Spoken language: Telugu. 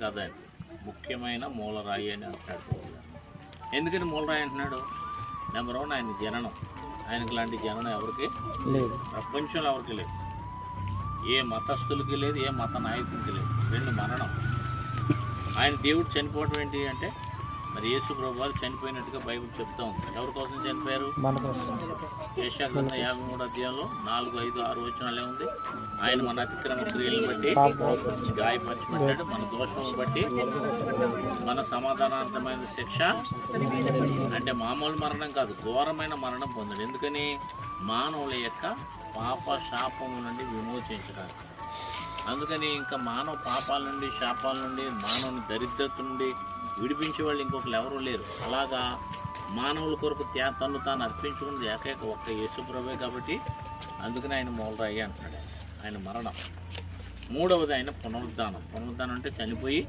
కాదని ముఖ్యమైన మూలరాయి అని అంటాడు. ఎందుకని మూలరాయి అంటున్నాడు? నెంబర్ వన్ ఆయన జననం. ఆయనకు లాంటి జననం ఎవరికి లేదు. ప్రపంచంలో ఎవరికి లేదు. ఏ మతస్థులకి లేదు ఏ మత నాయకునికి లేదు. రెండు మరణం. ఆయన దేవుడు చనిపోవడం ఏంటి అంటే మరి యేసు ప్రభువారు చనిపోయినట్టుగా బైబిల్ చెప్తా ఉంది. ఎవరి కోసం చనిపోయారు? మన కోసం. ఏషియా గ్రంథం యాభై మూడు అధ్యాయంలో నాలుగు ఐదు ఆరు వచనాలే ఉంది ఆయన మన అతిక్రమ క్రియలను బట్టి గాయపరచబడ్డాడు. మన దోషం బట్టి మన సమాధానార్థమైన శిక్ష అంటే మామూలు మరణం కాదు ఘోరమైన మరణం పొందాడు. ఎందుకని? మానవుల యొక్క పాప శాపము నుండి విమోచించడానికి. అందుకని ఇంకా మానవ పాపాల నుండి శాపాల నుండి మానవుని దరిద్రత నుండి విడిపించే వాళ్ళు ఇంకొకరు ఎవరు లేరు. అలాగా మానవుల కొరకు త్యా తను తాను అర్పించుకున్నది ఏకైక ఒక్క యేసుప్రభే కాబట్టి అందుకని ఆయన మూలరాయి అంటున్నాడు ఆయన. ఆయన మరణం. మూడవది ఆయన పునరుద్ధానం. పునరుద్ధానం అంటే చనిపోయి